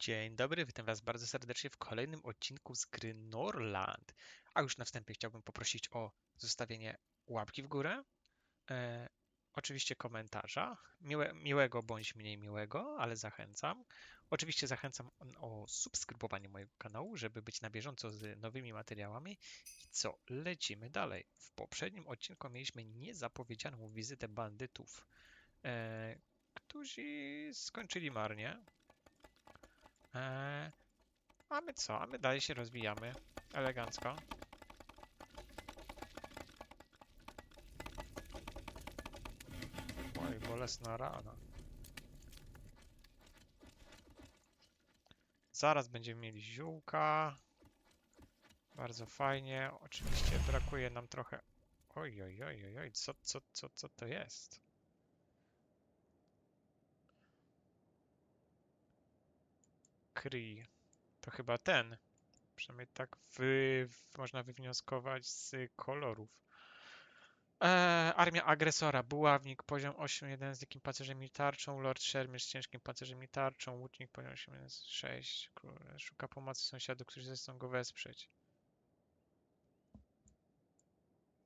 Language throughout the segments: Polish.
Dzień dobry, witam Was bardzo serdecznie w kolejnym odcinku z gry Norland. A już na wstępie chciałbym poprosić o zostawienie łapki w górę, e, oczywiście komentarza, miłe, miłego bądź mniej miłego, ale zachęcam. Oczywiście zachęcam o subskrybowanie mojego kanału, żeby być na bieżąco z nowymi materiałami. I co, lecimy dalej. W poprzednim odcinku mieliśmy niezapowiedzianą wizytę bandytów, e, którzy skończyli marnie. Eee, a my co? A my dalej się rozwijamy. Elegancko. Oj, bolesna rana. Zaraz będziemy mieli ziółka. Bardzo fajnie. Oczywiście brakuje nam trochę... Oj, oj, oj, oj. Co, co, co, co to jest? Kree. To chyba ten. Przynajmniej tak wy, można wywnioskować z kolorów. Eee, armia agresora, buławnik, poziom 8-1 z jakim pancerzem i tarczą, Lord Shermir z ciężkim pancerzem i tarczą, łucznik poziom 8-6, król- szuka pomocy sąsiadów, którzy zechcą go wesprzeć.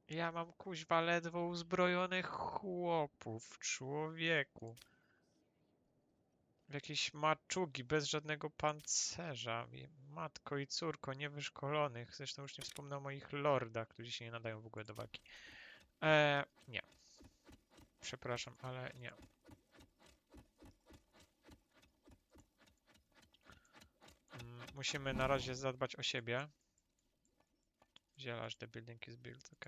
Ja mam kuźwa ledwo uzbrojonych chłopów, człowieku. Jakieś maczugi bez żadnego pancerza. Matko i córko niewyszkolonych. Zresztą już nie wspomnę o moich lordach, którzy się nie nadają w ogóle do walki. Eee, nie. Przepraszam, ale nie. Mm, Musimy na razie zadbać o siebie. Zielarz, the building is built, ok.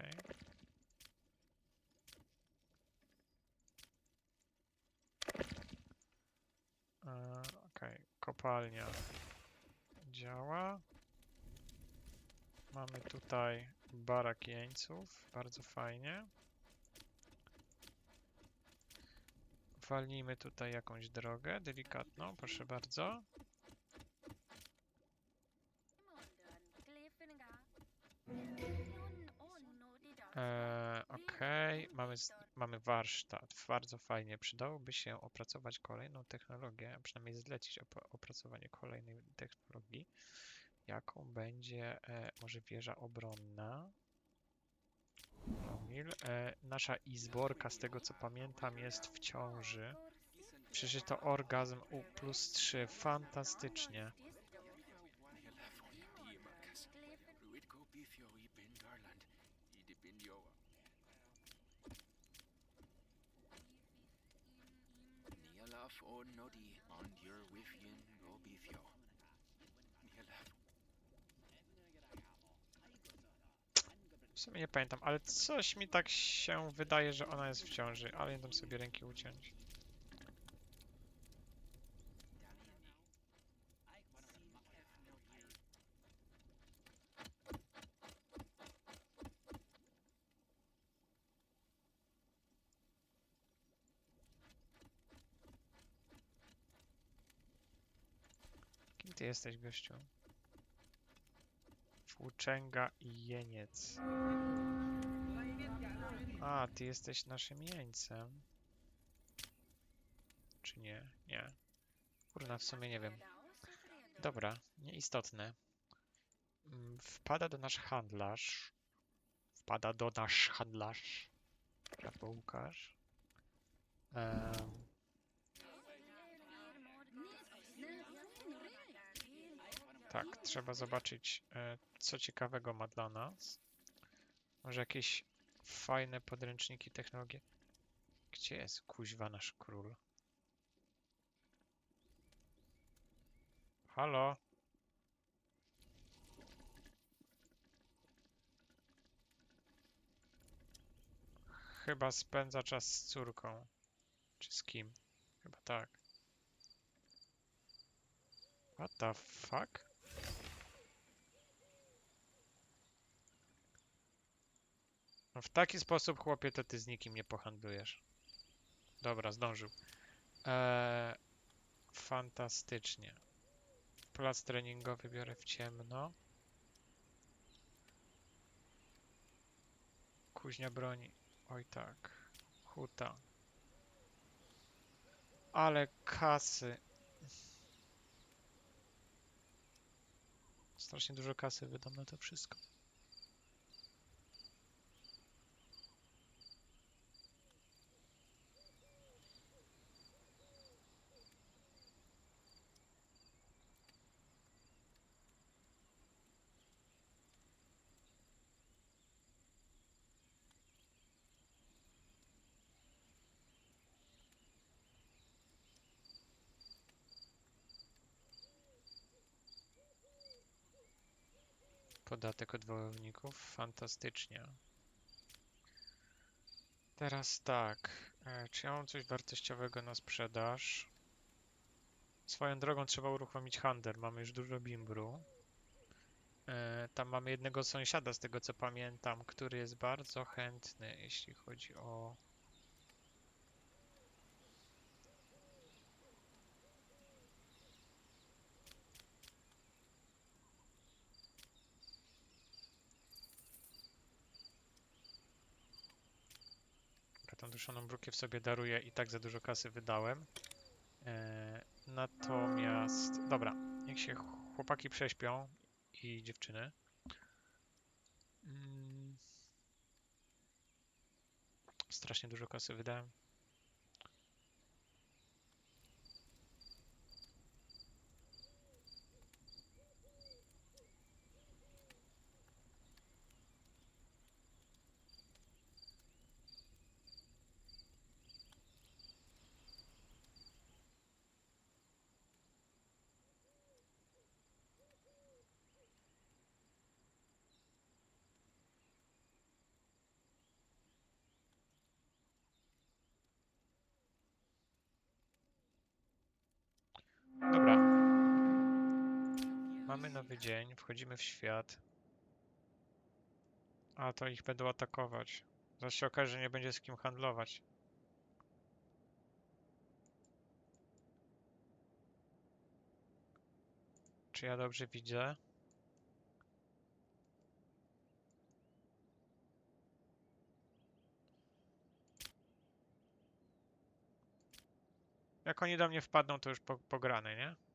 Eee, Okej, kopalnia działa. Mamy tutaj barak jeńców, bardzo fajnie. Walnijmy tutaj jakąś drogę delikatną, proszę bardzo. Eee, Okej, mamy, mamy warsztat, bardzo fajnie. Przydałoby się opracować kolejną technologię, a przynajmniej zlecić op- opracowanie kolejnej technologii. Jaką będzie e, może wieża obronna? Promil. E, nasza izborka, z tego co pamiętam, jest w ciąży. Przeżyto orgazm u plus 3. Fantastycznie. Bin Joa. Nialaf o nodi, on your wifien go bithio. Nialaf. W sumie nie pamiętam, ale coś mi tak się wydaje, że ona jest w ciąży, ale nie sobie ręki uciąć. Kim jesteś, gościu? Włóczęga i jeniec. A, ty jesteś naszym jeńcem. Czy nie? Nie. Kurna, w sumie nie wiem. Dobra, nieistotne. Mm, Wpada do nasz handlarz. Wpada do nasz handlarz. Brawo, Łukasz. Em, tak, trzeba zobaczyć, e, co ciekawego ma dla nas. Może jakieś fajne podręczniki, technologie. Gdzie jest kuźwa nasz król? Halo? Chyba spędza czas z córką. Czy z kim? Chyba tak. What the fuck? W taki sposób, chłopie, to ty z nikim nie pohandlujesz. Dobra, zdążył. Eee, fantastycznie. Plac treningowy biorę w ciemno. Kuźnia broni. Oj tak. Huta. Ale kasy. Strasznie dużo kasy wydam na to wszystko. Podatek od wołowników. Fantastycznie. Teraz tak. E, czy ja mam coś wartościowego na sprzedaż? Swoją drogą trzeba uruchomić handel. Mamy już dużo bimbru. E, tam mamy jednego sąsiada, z tego co pamiętam, który jest bardzo chętny, jeśli chodzi o. Duszoną brukiew sobie daruję i tak za dużo kasy wydałem. E, natomiast, dobra, niech się chłopaki prześpią i dziewczyny. Mm. Strasznie dużo kasy wydałem. Dobra. Mamy nowy dzień, wchodzimy w świat. A to ich będą atakować. Zaraz się okaże, że nie będzie z kim handlować. Czy ja dobrze widzę? Jak oni do mnie wpadną, to już po, pograne, nie?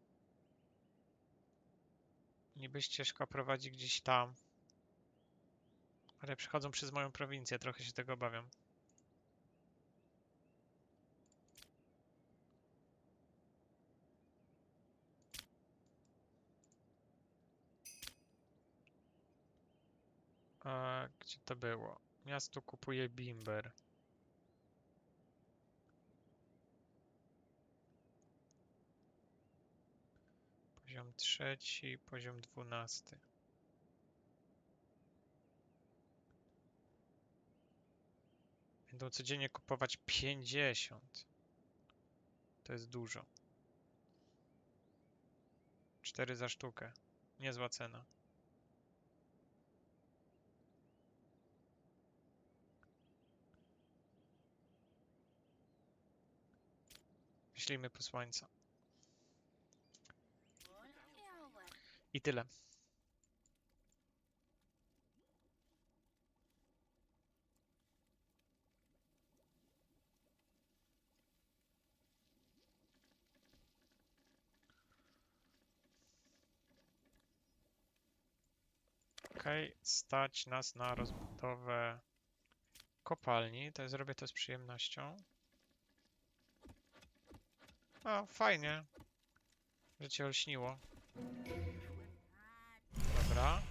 Niby ścieżka prowadzi gdzieś tam. Ale przechodzą przez moją prowincję, trochę się tego obawiam. A, gdzie to było? Miasto kupuje bimber. Poziom trzeci, poziom dwunasty. Będą codziennie kupować 50. To jest dużo. 4 za sztukę. Niezła cena. Wyślijmy posłańca. I tyle. Okej, stać nas na rozbudowę kopalni. To zrobię to z przyjemnością. O, fajnie. Że cię olśniło. Dobra.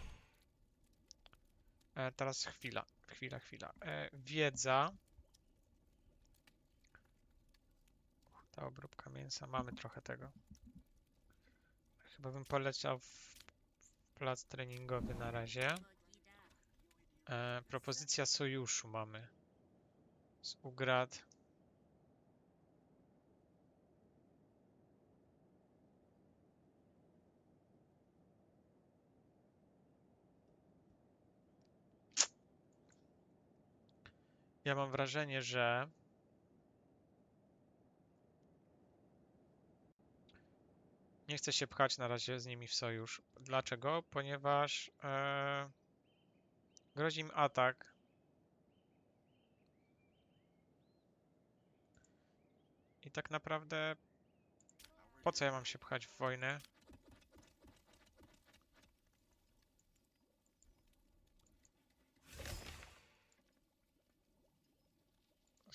E, teraz chwila, chwila, chwila. E, wiedza. Ta obróbka mięsa, mamy trochę tego. Chyba bym poleciał w plac treningowy na razie. E, propozycja sojuszu mamy. Z Ugrad. Ja mam wrażenie, że nie chcę się pchać na razie z nimi w sojusz. Dlaczego? Ponieważ e, grozi im atak. I tak naprawdę po co ja mam się pchać w wojnę?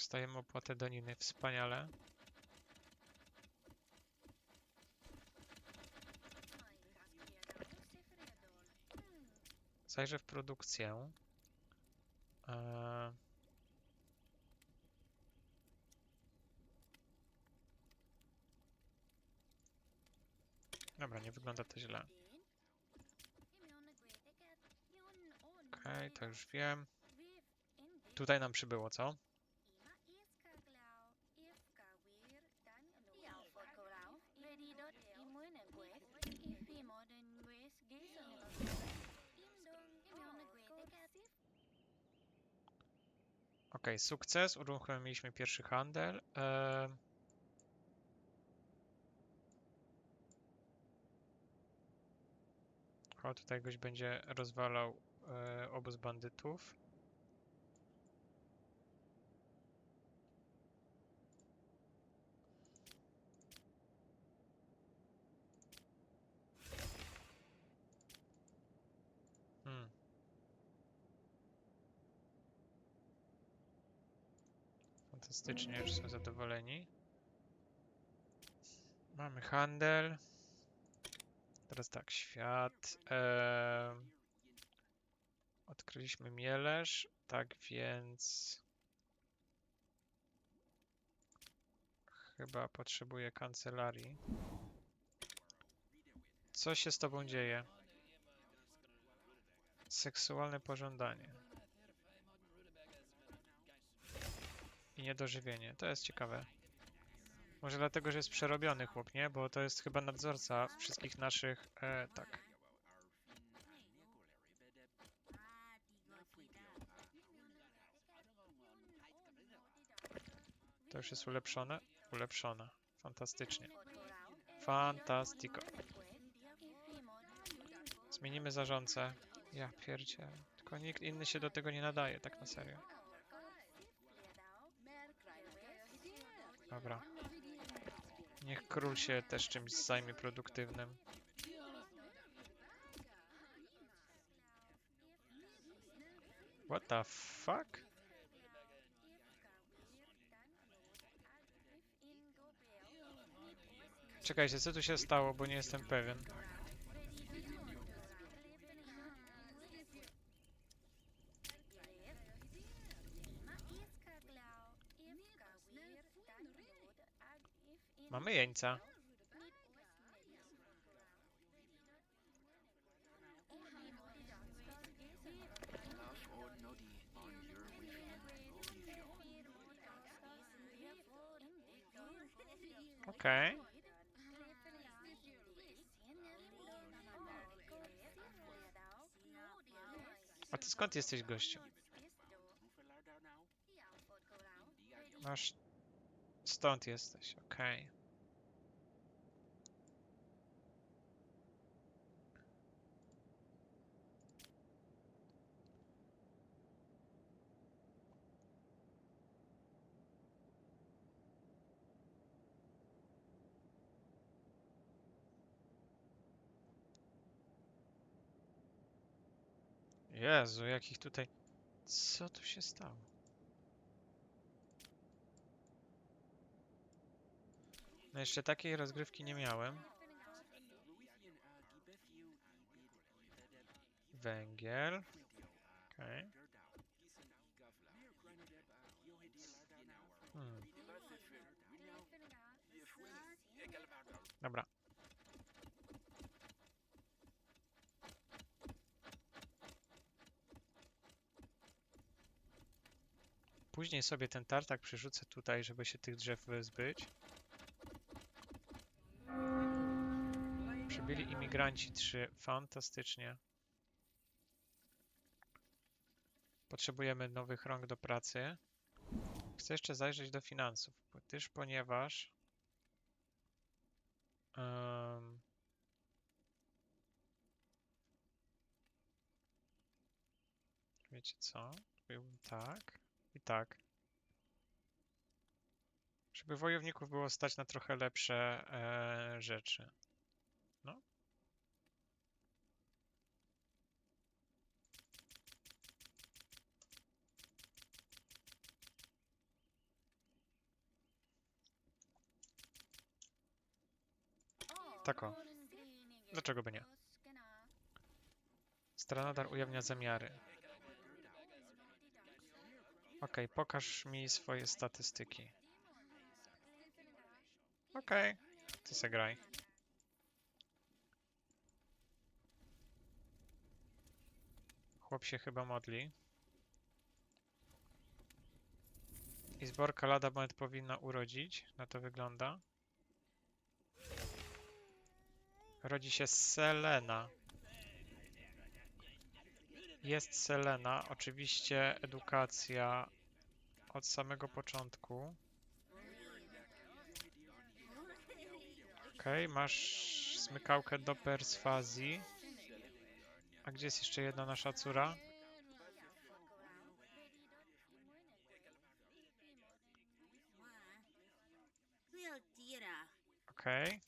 Dostajemy opłatę daniny, wspaniale. Zajrzę w produkcję. Eee, Dobra, nie wygląda to źle. Okej, to już wiem. Tutaj nam przybyło, co? Okej, sukces. Uruchomiliśmy pierwszy handel. Eee, O, tutaj goś będzie rozwalał e, obóz bandytów. Hmm. Fantastycznie, już są zadowoleni. Mamy handel. Teraz tak, świat. odkryliśmy Mielesz, tak więc chyba potrzebuję kancelarii. Co się z tobą dzieje? Seksualne pożądanie. I niedożywienie. To jest ciekawe. Może dlatego, że jest przerobiony chłop, nie? Bo to jest chyba nadzorca wszystkich naszych... E, tak. To już jest ulepszone? Ulepszone. Fantastycznie. Fantastico. Zmienimy zarządcę. Ja pierdzie. Tylko nikt inny się do tego nie nadaje, tak na serio. Dobra. Niech król się też czymś zajmie produktywnym. What the fuck? Czekajcie, co tu się stało, bo nie jestem pewien. Mamy jeńca. Laf og Noddy on your Within go you. Okej. A ty skąd jesteś, gościu? Masz... Stąd jesteś, okej. Jezu, jakich tutaj... Co tu się stało? No jeszcze takiej rozgrywki nie miałem. Węgiel. Okej. Hmm. Dobra. Później sobie ten tartak przerzucę tutaj, żeby się tych drzew wyzbyć. Przybyli imigranci trzy. Fantastycznie. Potrzebujemy nowych rąk do pracy. Chcę jeszcze zajrzeć do finansów, gdyż ponieważ em, wiecie co? Tak i tak. Żeby wojowników było stać na trochę lepsze e, rzeczy. No. Tako. Dlaczego by nie? Stranadar ujawnia zamiary. Okej, pokaż mi swoje statystyki. Okej, ty se graj. Chłop się chyba modli. I zborka lada moment powinna urodzić. Na to wygląda. Rodzi się Selena. Jest Selena. Oczywiście edukacja od samego początku. Okej, masz smykałkę do perswazji. A gdzie jest jeszcze jedna nasza córa? Okej.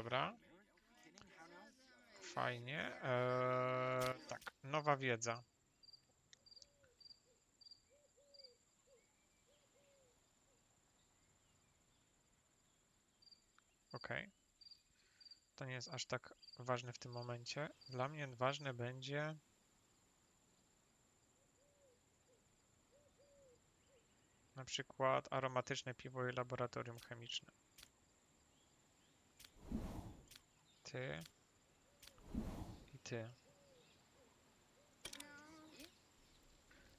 Dobra. Fajnie. Eee, tak, nowa wiedza. Okej. To nie jest aż tak ważne w tym momencie. Dla mnie ważne będzie. Na przykład aromatyczne piwo i laboratorium chemiczne. Ty. I ty.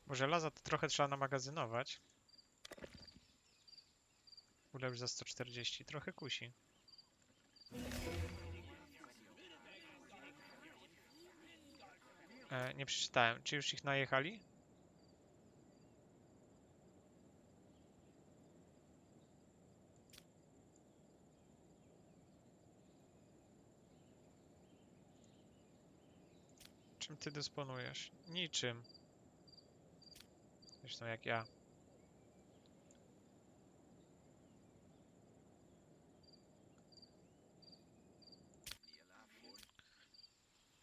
Bo żelaza to trochę trzeba namagazynować. Ulepsz za 140. Trochę kusi. E, nie przeczytałem. Czy już ich najechali? Ty dysponujesz? Niczym. Zresztą jak ja.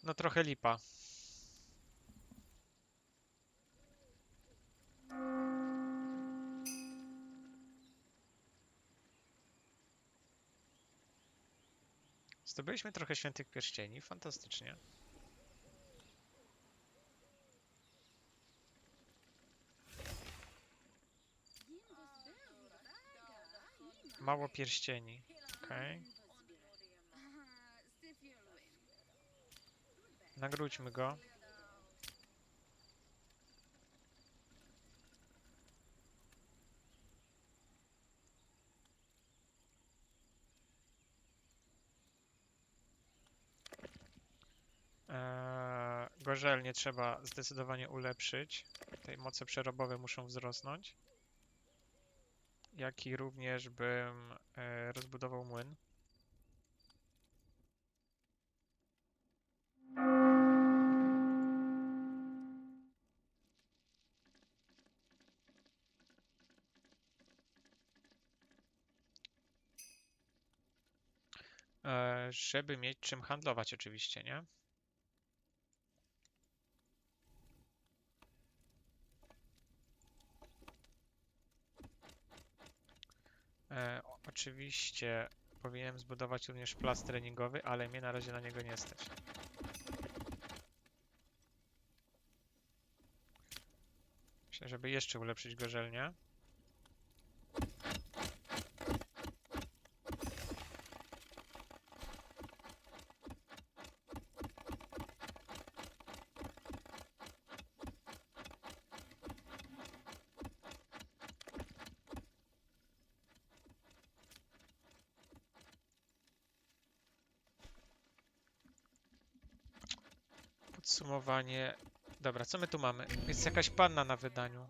No trochę lipa. Zdobyliśmy trochę świętych pierścieni, fantastycznie. Mało pierścieni. Okej. Nagródźmy go. Eee, gorzelnie trzeba zdecydowanie ulepszyć. Tutaj moce przerobowe muszą wzrosnąć. Jak i również bym e, rozbudował młyn. E, żeby mieć czym handlować oczywiście, nie? E, oczywiście powinienem zbudować również plac treningowy, ale mnie na razie na niego nie stać. Myślę, żeby jeszcze ulepszyć gorzelnię. Dobra, co my tu mamy? Jest jakaś panna na wydaniu.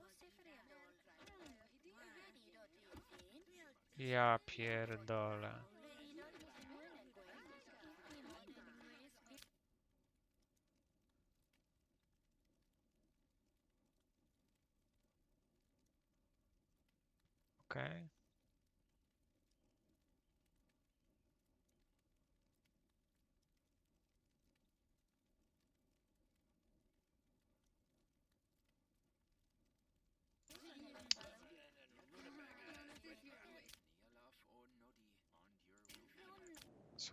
Ja pierdolę. Okej.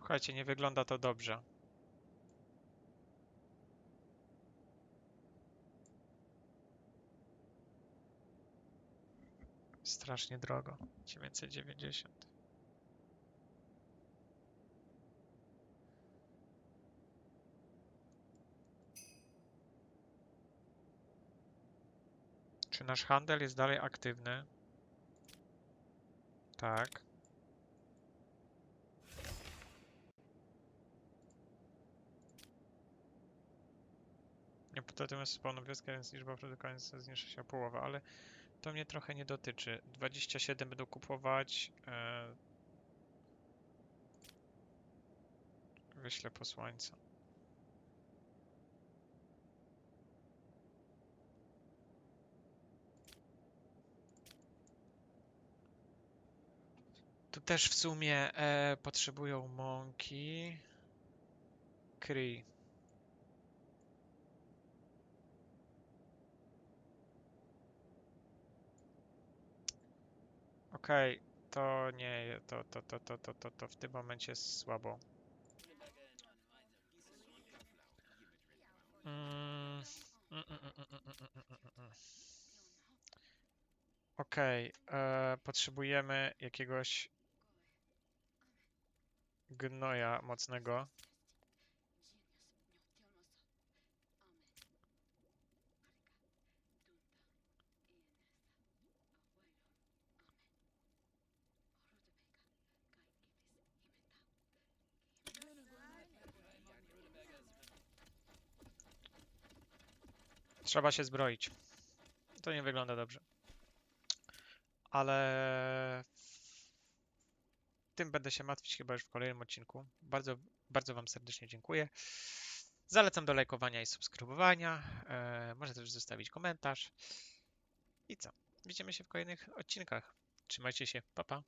Słuchajcie, nie wygląda to dobrze. Strasznie drogo. 990. Czy nasz handel jest dalej aktywny? Tak. Potem jest pełną wioskę, więc liczba produkowania zmniejsza się o połowę, ale to mnie trochę nie dotyczy. 27 będą kupować. E... Wyślę posłańca. Tu też w sumie e, potrzebują mąki. Kryj. Okej, okay, to nie, to, to, to, to, to, to, to w tym momencie jest słabo. Mm. Okej, okay, potrzebujemy jakiegoś gnoja mocnego. Trzeba się zbroić. To nie wygląda dobrze. Ale tym będę się martwić chyba już w kolejnym odcinku. Bardzo, bardzo Wam serdecznie dziękuję. Zalecam do lajkowania i subskrybowania. E, można też zostawić komentarz. I co? Widzimy się w kolejnych odcinkach. Trzymajcie się. Pa, pa.